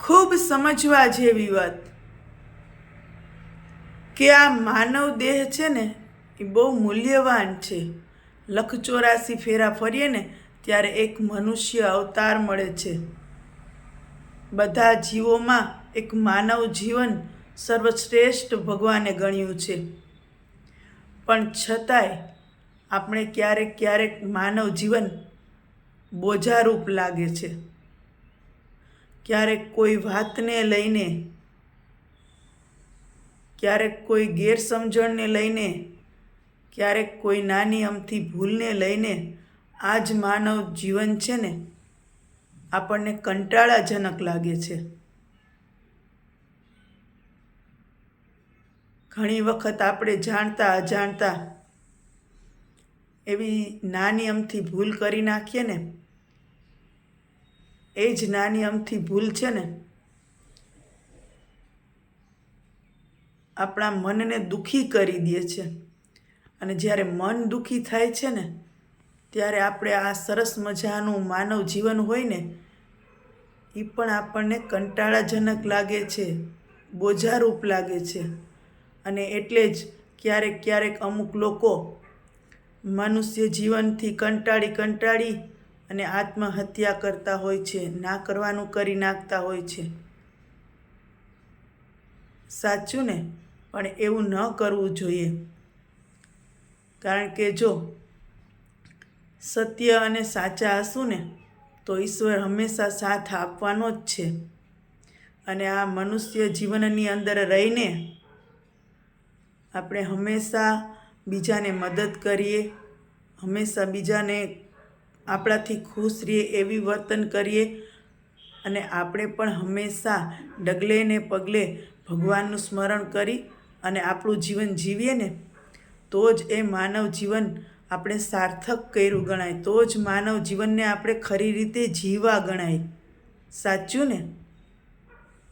ખૂબ સમજવા જેવી વાત. કે આ માનવ દેહ છે ને, એ બહુ મૂલ્યવાન છે. લખ ચોરાસી ફેરા ફરીએ ને, ત્યારે એક મનુષ્ય અવતાર મળે છે. બધા જીવોમાં એક માનવ જીવન સર્વશ્રેષ્ઠ ભગવાને ગણ્યું છે. પણ છતાંય આપણે ક્યારેક ક્યારેક માનવ જીવન બોજારૂપ લાગે છે. ક્યારેક કોઈ વાતને લઈને, ક્યારેક કોઈ ગેરસમજણને લઈને, ક્યારેક કોઈ નાની અમથી ભૂલને લઈને, આ જ માનવ જીવન છે ને, આપણને કંટાળાજનક લાગે છે. ઘણી વખત આપણે જાણતા અજાણતા એવી નાની અમથી ભૂલ કરી નાખીએ ને એ જ નાની અમથી ભૂલ છે ને? આપણા મનને દુઃખી કરી દે છે. અને જ્યારે મન દુઃખી થાય છે ને, ત્યારે આપણે આ સરસ મજાનું માનવ જીવન હોય ને એ પણ આપણને કંટાળાજનક લાગે છે, બોજારૂપ લાગે છે. અને એટલે જ ક્યારેક ક્યારેક અમુક લોકો મનુષ્ય જીવનથી કંટાળી કંટાળી અને આત્મહત્યા કરતા હોય છે, ના કરવાનું કરી નાખતા હોય છે. સાચું ને? પણ એવું ન કરવું જોઈએ. કારણ કે જો સત્ય અને સાચા હશું ને, તો ઈશ્વર હંમેશા સાથ આપવાનો જ છે. અને આ મનુષ્ય જીવનની અંદર રહીને આપણે હંમેશા બીજાને મદદ કરીએ, હંમેશા બીજાને આપણાથી ખુશ રહીએ એવી વર્તન કરીએ અને આપણે પણ હંમેશા ડગલે ને પગલે ભગવાનનું સ્મરણ કરી અને આપણું જીવન જીવીએ ને, તો જ એ માનવ જીવન આપણે સાર્થક કર્યું ગણાય. તો જ માનવ જીવનને આપણે ખરી રીતે જીવવા ગણાય. સાચું ને?